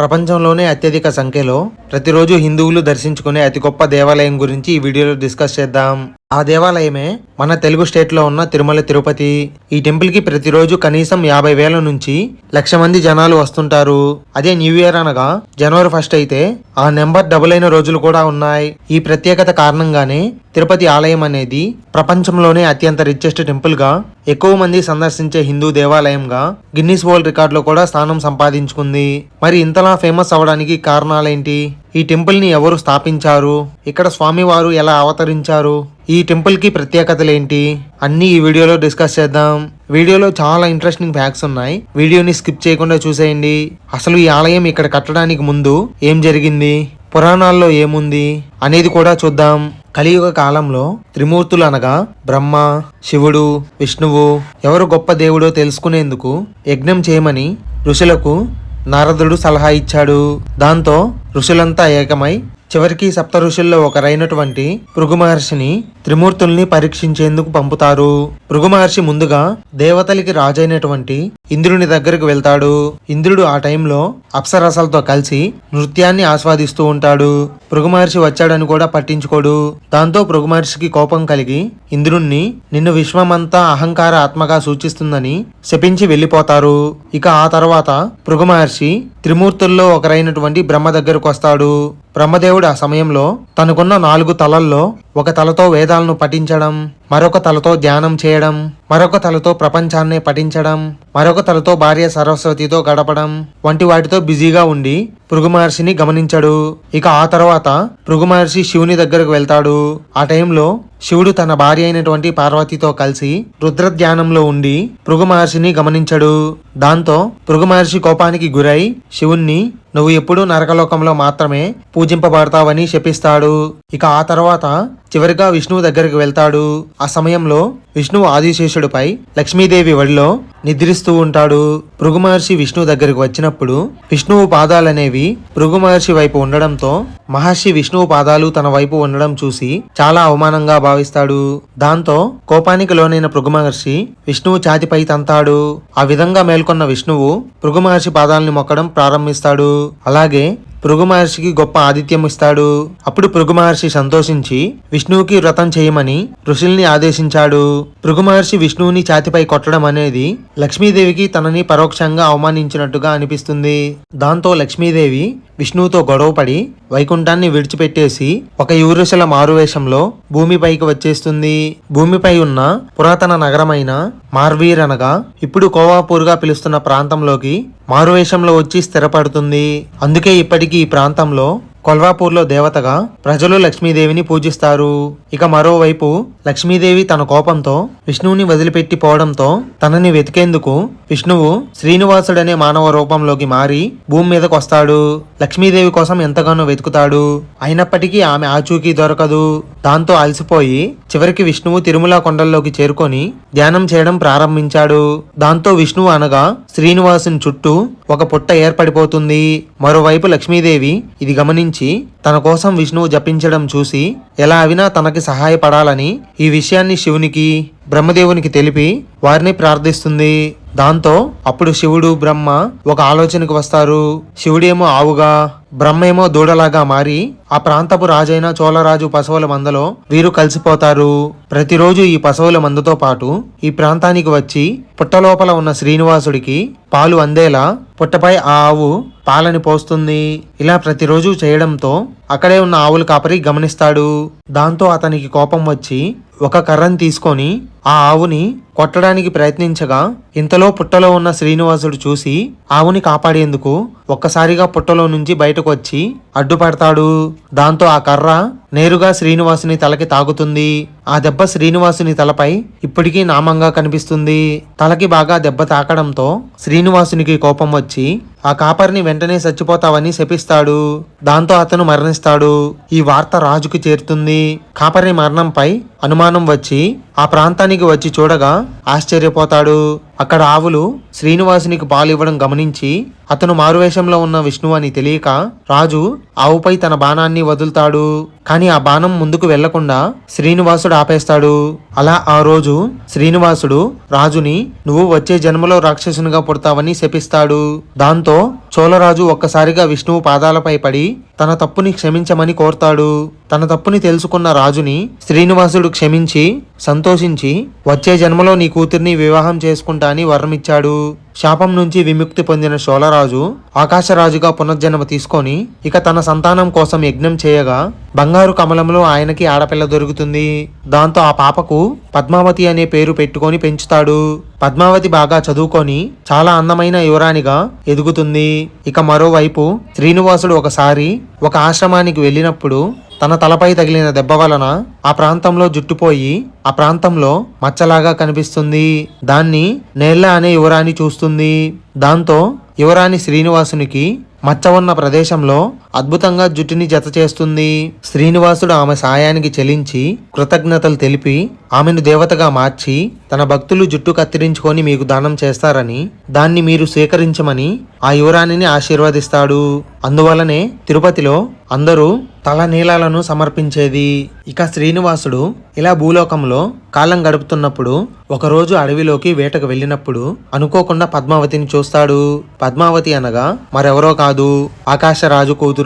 ప్రపంచంలోనే అత్యధిక సంఖ్యలో ప్రతిరోజు హిందువులు దర్శించుకునే అతి గొప్ప దేవాలయం గురించి ఈ వీడియోలో డిస్కస్ చేద్దాం. ఆ దేవాలయమే మన తెలుగు స్టేట్లో ఉన్న తిరుమల తిరుపతి. ఈ టెంపుల్కి ప్రతిరోజు కనీసం యాభై వేల నుంచి లక్ష మంది జనాలు వస్తుంటారు. అదే న్యూ ఇయర్ అనగా జనవరి ఫస్ట్ అయితే ఆ నెంబర్ డబుల్ అయిన రోజులు కూడా ఉన్నాయి. ఈ ప్రత్యేకత కారణంగానే తిరుపతి ఆలయం అనేది ప్రపంచంలోనే అత్యంత రిచెస్ట్ టెంపుల్గా ఎక్కువ మంది సందర్శించే హిందూ దేవాలయంగా గిన్నీస్ వరల్డ్ రికార్డులో కూడా స్థానం సంపాదించుకుంది. మరి ఇంతలా ఫేమస్ అవడానికి కారణాలేంటి? ఈ టెంపుల్ని ఎవరు స్థాపించారు? ఇక్కడ స్వామివారు ఎలా అవతరించారు? ఈ టెంపుల్కి ప్రత్యేకతలేంటి? అన్ని ఈ వీడియోలో డిస్కస్ చేద్దాం. వీడియోలో చాలా ఇంట్రెస్టింగ్ ఫ్యాక్ట్స్ ఉన్నాయి. వీడియోని స్కిప్ చేయకుండా చూసేయండి. అసలు ఈ ఆలయం ఇక్కడ కట్టడానికి ముందు ఏం జరిగింది? పురాణాల్లో ఏముంది? అనేది కూడా చూద్దాం. కలియుగ కాలంలో త్రిమూర్తులు అనగా బ్రహ్మ శివుడు విష్ణువు ఎవరు గొప్ప దేవుడో తెలుసుకునేందుకు యజ్ఞం చేయమని ఋషులకు నారదుడు సలహా ఇచ్చాడు. దాంతో ఋషులంతా ఏకమై చివరికి సప్త ఋషుల్లో ఒకరైనటువంటి భృగు మహర్షిని త్రిమూర్తుల్ని పరీక్షించేందుకు పంపుతారు. భృగు మహర్షి ముందుగా దేవతలకి రాజైనటువంటి ఇంద్రుని దగ్గరకు వెళ్తాడు. ఇంద్రుడు ఆ టైంలో అప్సరసలతో కలిసి నృత్యాన్ని ఆస్వాదిస్తూ ఉంటాడు. భృగు మహర్షి వచ్చాడని కూడా పట్టించుకోడు. దాంతో భృగు మహర్షికి కోపం కలిగి ఇంద్రుణ్ణి నిన్ను విశ్వమంతా అహంకార ఆత్మగా సూచిస్తుందని శపించి వెళ్ళిపోతారు. ఇక ఆ తర్వాత భృగు మహర్షి త్రిమూర్తుల్లో ఒకరైనటువంటి బ్రహ్మ దగ్గరకు వస్తాడు. బ్రహ్మదేవుడు ఆ సమయంలో తనకున్న నాలుగు తలల్లో ఒక తలతో వేదాలను పఠించడం మరొక తలతో ధ్యానం చేయడం మరొక తలతో ప్రపంచాన్నే పఠించడం మరొక తలతో భార్య సరస్వతితో గడపడం వంటి వాటితో బిజీగా ఉండి భృగు మహర్షిని గమనించడు. ఇక ఆ తర్వాత భృగు మహర్షి శివుని దగ్గరకు వెళ్తాడు. ఆ టైంలో శివుడు తన భార్య అయినటువంటి పార్వతితో కలిసి రుద్ర ధ్యానంలో ఉండి భృగు మహర్షిని గమనించడు. దాంతో భృగు మహర్షి కోపానికి గురై శివుణ్ణి నువ్వు ఎప్పుడూ నరకలోకంలో మాత్రమే పూజింపబడతావని శపిస్తాడు. ఇక ఆ తర్వాత చివరిగా విష్ణువు దగ్గరికి వెళ్తాడు. ఆ సమయంలో విష్ణువు ఆదిశేషుడిపై లక్ష్మీదేవి ఒడిలో నిద్రిస్తూ ఉంటాడు. భృగు మహర్షి విష్ణువు దగ్గరికి వచ్చినప్పుడు విష్ణువు పాదాలనేవి భృగు మహర్షి వైపు ఉండడంతో మహర్షి విష్ణువు పాదాలు తన వైపు ఉండడం చూసి చాలా అవమానంగా భావిస్తాడు. దాంతో కోపానికి లోనైన భృగు మహర్షి విష్ణువు ఛాతిపై తంతాడు. ఆ విధంగా మేల్కొన్న విష్ణువు భృగు మహర్షి పాదాలని మొక్కడం ప్రారంభిస్తాడు. అలాగే భృగు మహర్షికి గొప్ప ఆతిథ్యం ఇస్తాడు. అప్పుడు భృగు మహర్షి సంతోషించి విష్ణువుకి వ్రతం చేయమని ఋషుల్ని ఆదేశించాడు. భృగు మహర్షి విష్ణువుని ఛాతిపై కొట్టడం అనేది లక్ష్మీదేవికి తనని పరోక్షంగా అవమానించినట్టుగా అనిపిస్తుంది. దాంతో లక్ష్మీదేవి విష్ణువుతో గొడవపడి వైకుంఠాన్ని విడిచిపెట్టేసి ఒక యూరుశల మారువేషంలో భూమిపైకి వచ్చేస్తుంది. భూమిపై ఉన్న పురాతన నగరమైన మార్వీర్ అనగా ఇప్పుడు కోవాపూర్గా పిలుస్తున్న ప్రాంతంలోకి మారువేషంలో వచ్చి స్థిరపడుతుంది. అందుకే ఇప్పటికీ ఈ ప్రాంతంలో కొల్వాపూర్లో దేవతగా ప్రజలు లక్ష్మీదేవిని పూజిస్తారు. ఇక మరోవైపు లక్ష్మీదేవి తన కోపంతో విష్ణువుని వదిలిపెట్టి పోవడంతో తనని వెతికేందుకు విష్ణువు శ్రీనివాసుడనే మానవ రూపంలోకి మారి భూమి మీదకు వస్తాడు. లక్ష్మీదేవి కోసం ఎంతగానో వెతుకుతాడు. అయినప్పటికీ ఆమె ఆచూకీ దొరకదు. దాంతో అలసిపోయి చివరికి విష్ణువు తిరుమల కొండల్లోకి చేరుకొని ధ్యానం చేయడం ప్రారంభించాడు. దాంతో విష్ణువు అనగా శ్రీనివాసుని చుట్టూ ఒక పుట్ట ఏర్పడిపోతుంది. మరోవైపు లక్ష్మీదేవి ఇది గమనించి తన కోసం విష్ణువు జపించడం చూసి ఎలా అవినా తనకి సహాయపడాలని ఈ విషయాన్ని శివునికి బ్రహ్మదేవునికి తెలిపి వారిని ప్రార్థిస్తుంది. దాంతో అప్పుడు శివుడు బ్రహ్మ ఒక ఆలోచనకు వస్తారు. శివుడేమో ఆవుగా బ్రహ్మేమో దూడలాగా మారి ఆ ప్రాంతపు రాజైన చోళరాజు పశువుల మందలో వీరు కలిసిపోతారు. ప్రతిరోజు ఈ పశువుల మందతో పాటు ఈ ప్రాంతానికి వచ్చి పుట్టలోపల ఉన్న శ్రీనివాసుడికి పాలు అందేలా పుట్టపై ఆ ఆవు పాలని పోస్తుంది. ఇలా ప్రతిరోజు చేయడంతో అక్కడే ఉన్న ఆవుల కాపరి గమనిస్తాడు. దాంతో అతనికి కోపం వచ్చి ఒక కర్రను తీసుకొని ఆ ఆవుని కొట్టడానికి ప్రయత్నించగా ఇంతలో పుట్టలో ఉన్న శ్రీనివాసుడు చూసి ఆవుని కాపాడేందుకు ఒక్కసారిగా పుట్టలో నుంచి బయటకు వచ్చి అడ్డుపడతాడు. దాంతో ఆ కర్ర నేరుగా శ్రీనివాసుని తలకి తాగుతుంది ఆ దెబ్బ శ్రీనివాసుని తలపై ఇప్పటికీ నామంగా కనిపిస్తుంది. తలకి బాగా దెబ్బ తాకడంతో శ్రీనివాసునికి కోపం వచ్చి ఆ కాపరిని వెంటనే చచ్చిపోతావని శపిస్తాడు. దాంతో అతను మరణిస్తాడు. ఈ వార్త రాజుకు చేరుతుంది. కాపరి మరణంపై అనుమానం వచ్చి ఆ ప్రాంతానికి వచ్చి చూడగా ఆశ్చర్యపోతాడు. అక్కడ ఆవులు శ్రీనివాసునికి పాలు ఇవ్వడం గమనించి అతను మారువేషంలో ఉన్న విష్ణువు అని తెలియక రాజు ఆవుపై తన బాణాన్ని వదులుతాడు. కానీ ఆ బాణం ముందుకు వెళ్ళకుండా శ్రీనివాసుడు ఆపేస్తాడు. అలా ఆ రోజు శ్రీనివాసుడు రాజుని నువ్వు వచ్చే జన్మలో రాక్షసునిగా పుడతావని శపిస్తాడు. దాంతో చోళరాజు ఒక్కసారిగా విష్ణువు పాదాలపై పడి తన తప్పుని క్షమించమని కోరతాడు. తన తప్పుని తెలుసుకున్న రాజుని శ్రీనివాసుడు క్షమించి సంతోషించి వచ్చే జన్మలో నీ కూతుర్ని వివాహం చేసుకుంటా అని వరమిచ్చాడు. శాపం నుంచి విముక్తి పొందిన చోళరాజు ఆకాశరాజుగా పునర్జన్మ తీసుకొని ఇక తన సంతానం కోసం యజ్ఞం చేయగా బంగారు కమలంలో ఆయనకి ఆడపిల్ల దొరుకుతుంది. దాంతో ఆ పాపకు పద్మావతి అనే పేరు పెట్టుకొని పెంచుతాడు. పద్మావతి బాగా చదువుకొని చాలా అందమైన యువరాణిగా ఎదుగుతుంది. ఇక మరోవైపు శ్రీనివాసుడు ఒకసారి ఒక ఆశ్రమానికి వెళ్ళినప్పుడు తన తలపై తగిలిన దెబ్బ వలన ఆ ప్రాంతంలో జుట్టుపోయి ఆ ప్రాంతంలో మచ్చలాగా కనిపిస్తుంది. దాన్ని నేళ్ళ అనే యువరాణి చూస్తుంది. దాంతో యువరాణి శ్రీనివాసునికి మచ్చ ఉన్న ప్రదేశంలో అద్భుతంగా జుట్టుని జత చేస్తుంది. శ్రీనివాసుడు ఆమె సాయానికి చెలించి కృతజ్ఞతలు తెలిపి ఆమెను దేవతగా మార్చి తన భక్తులు జుట్టు కత్తిరించుకొని మీకు దానం చేస్తారని దాన్ని మీరు స్వీకరించమని ఆ యువరాణిని ఆశీర్వదిస్తాడు. అందువలనే తిరుపతిలో అందరూ తల నీలాలను సమర్పించేది. ఇక శ్రీనివాసుడు ఇలా భూలోకంలో కాలం గడుపుతున్నప్పుడు ఒకరోజు అడవిలోకి వేటకు వెళ్ళినప్పుడు అనుకోకుండా పద్మావతిని చూస్తాడు. పద్మావతి అనగా మరెవరో కాదు ఆకాశరాజు కూతురు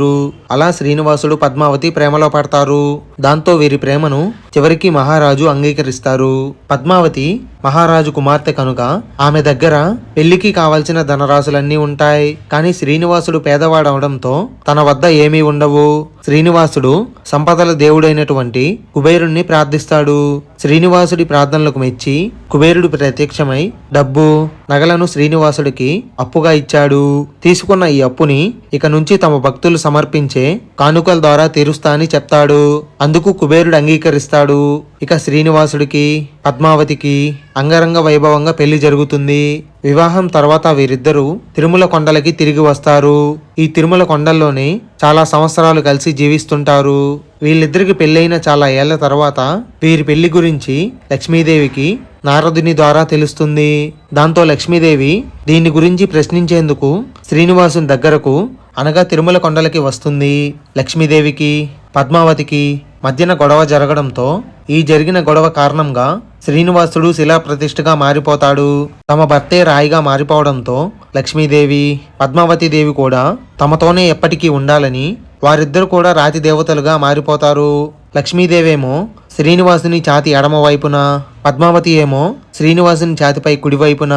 అలా శ్రీనివాసుడు పద్మావతి ప్రేమలో పడతారు. దాంతో వీరి ప్రేమను చివరికి మహారాజు అంగీకరిస్తారు. పద్మావతి మహారాజు కుమార్తె కనుక ఆమె దగ్గర పెళ్ళికి కావలసిన ధనరాశులన్నీ ఉంటాయి. కానీ శ్రీనివాసుడు పేదవాడవడంతో తన వద్ద ఏమీ ఉండవు. శ్రీనివాసుడు సంపదల దేవుడైనటువంటి కుబేరుణ్ణి ప్రార్థిస్తాడు. శ్రీనివాసుడి ప్రార్థనలకు మెచ్చి కుబేరుడు ప్రత్యక్షమై డబ్బు నగలను శ్రీనివాసుడికి అప్పుగా ఇచ్చాడు. తీసుకున్న ఈ అప్పుని ఇక నుంచి తమ భక్తులు సమర్పించే కానుకల ద్వారా తీరుస్తా అని చెప్తాడు. అందుకు కుబేరుడు అంగీకరిస్తాడు. ఇక శ్రీనివాసుడికి పద్మావతికి అంగరంగ వైభవంగా పెళ్ళి జరుగుతుంది. వివాహం తర్వాత వీరిద్దరూ తిరుమల కొండలకి తిరిగి వస్తారు. ఈ తిరుమల కొండల్లోనే చాలా సంవత్సరాలు కలిసి జీవిస్తుంటారు. వీళ్ళిద్దరికి పెళ్ళైన చాలా ఏళ్ళ తర్వాత వీరి పెళ్ళి గురించి లక్ష్మీదేవికి నారదుని ద్వారా తెలుస్తుంది. దాంతో లక్ష్మీదేవి దీని గురించి ప్రశ్నించేందుకు శ్రీనివాసుని దగ్గరకు అనగా తిరుమల కొండలకి వస్తుంది. లక్ష్మీదేవికి పద్మావతికి మధ్యన గొడవ జరగడంతో ఈ జరిగిన గొడవ కారణంగా శ్రీనివాసుడు శిలాప్రతిష్ఠగా మారిపోతాడు. తమ భర్తే రాయిగా మారిపోవడంతో లక్ష్మీదేవి పద్మావతి దేవి కూడా తమతోనే ఎప్పటికీ ఉండాలని వారిద్దరు కూడా రాతి దేవతలుగా మారిపోతారు. లక్ష్మీదేవేమో శ్రీనివాసుని ఛాతి ఎడమ వైపున పద్మావతి ఏమో శ్రీనివాసుని ఛాతిపై కుడివైపున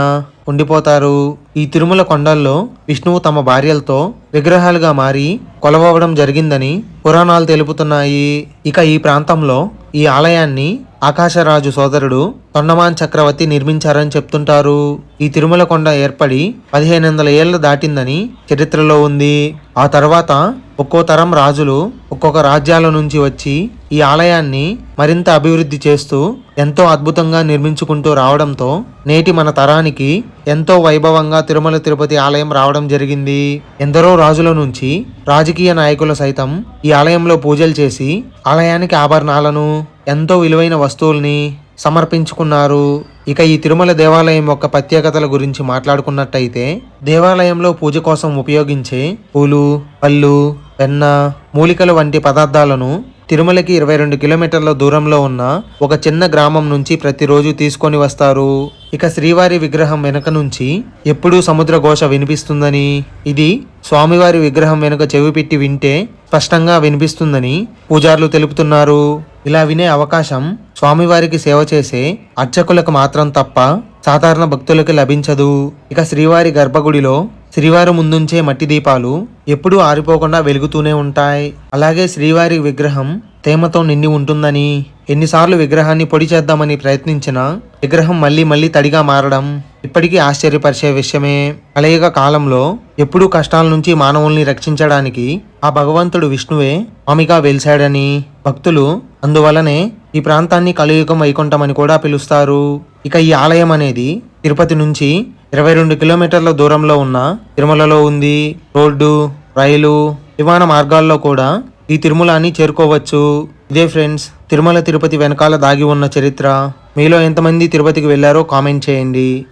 ఉండిపోతారు. ఈ తిరుమల కొండల్లో విష్ణువు తమ భార్యలతో విగ్రహాలుగా మారి కొలవవడం జరిగిందని పురాణాలు తెలుపుతున్నాయి. ఇక ఈ ప్రాంతంలో ఈ ఆలయాన్ని ఆకాశరాజు సోదరుడు తొండమాన్ చక్రవర్తి నిర్మించారని చెప్తుంటారు. ఈ తిరుమల కొండ ఏర్పడి పదిహేను వందల ఏళ్ళు దాటిందని చరిత్రలో ఉంది. ఆ తర్వాత ఒక్కో తరం రాజులు ఒక్కొక్క రాజ్యాల నుంచి వచ్చి ఈ ఆలయాన్ని మరింత అభివృద్ధి చేస్తూ ఎంతో అద్భుతంగా నిర్మించుకుంటూ రావడంతో నేటి మన తరానికి ఎంతో వైభవంగా తిరుమల తిరుపతి ఆలయం రావడం జరిగింది. ఎందరో రాజుల నుంచి రాజకీయ నాయకులు సైతం ఈ ఆలయంలో పూజలు చేసి ఆలయానికి ఆభరణాలను ఎంతో విలువైన వస్తువుల్ని సమర్పించుకున్నారు. ఇక ఈ తిరుమల దేవాలయం యొక్క ప్రత్యేకతల గురించి మాట్లాడుకున్నట్టయితే దేవాలయంలో పూజ కోసం ఉపయోగించే పూలు పళ్ళు వెన్న మూలికలు వంటి పదార్థాలను తిరుమలకి ఇరవై రెండు కిలోమీటర్ల దూరంలో ఉన్న ఒక చిన్న గ్రామం నుంచి ప్రతిరోజు తీసుకొని వస్తారు. ఇక శ్రీవారి విగ్రహం వెనుక నుంచి ఎప్పుడూ సముద్ర ఘోష వినిపిస్తుందని ఇది స్వామివారి విగ్రహం వెనుక చెవి పెట్టి వింటే స్పష్టంగా వినిపిస్తుందని పూజారులు తెలుపుతున్నారు. ఇలా వినే అవకాశం స్వామివారికి సేవ చేసే అర్చకులకు మాత్రం తప్ప సాధారణ భక్తులకు లభించదు. ఇక శ్రీవారి గర్భగుడిలో శ్రీవారి ముందుంచే మట్టి దీపాలు ఎప్పుడూ ఆరిపోకుండా వెలుగుతూనే ఉంటాయి. అలాగే శ్రీవారి విగ్రహం తేమతో నిండి ఉంటుందని ఎన్నిసార్లు విగ్రహాన్ని పొడి చేద్దామని ప్రయత్నించినా విగ్రహం మళ్ళీ మళ్ళీ తడిగా మారడం ఇప్పటికీ ఆశ్చర్యపరిచే విషయమే. కలియుగ కాలంలో ఎప్పుడూ కష్టాల నుంచి మానవుల్ని రక్షించడానికి ఆ భగవంతుడు విష్ణువే స్వామిగా వెలిశాడని భక్తులు అందువలనే ఈ ప్రాంతాన్ని కలియుగం వైకుంఠం అని కూడా పిలుస్తారు. ఇక ఈ ఆలయం అనేది తిరుపతి నుంచి ఇరవై రెండు కిలోమీటర్ల దూరంలో ఉన్న తిరుమలలో ఉంది. రోడ్డు రైలు విమాన మార్గాల్లో కూడా ఈ తిరుమలని చేరుకోవచ్చు. ఇదే ఫ్రెండ్స్ తిరుమల తిరుపతి వెనకాల దాగి ఉన్న చరిత్ర. మీలో ఎంతమంది తిరుపతికి వెళ్ళారో కామెంట్ చేయండి.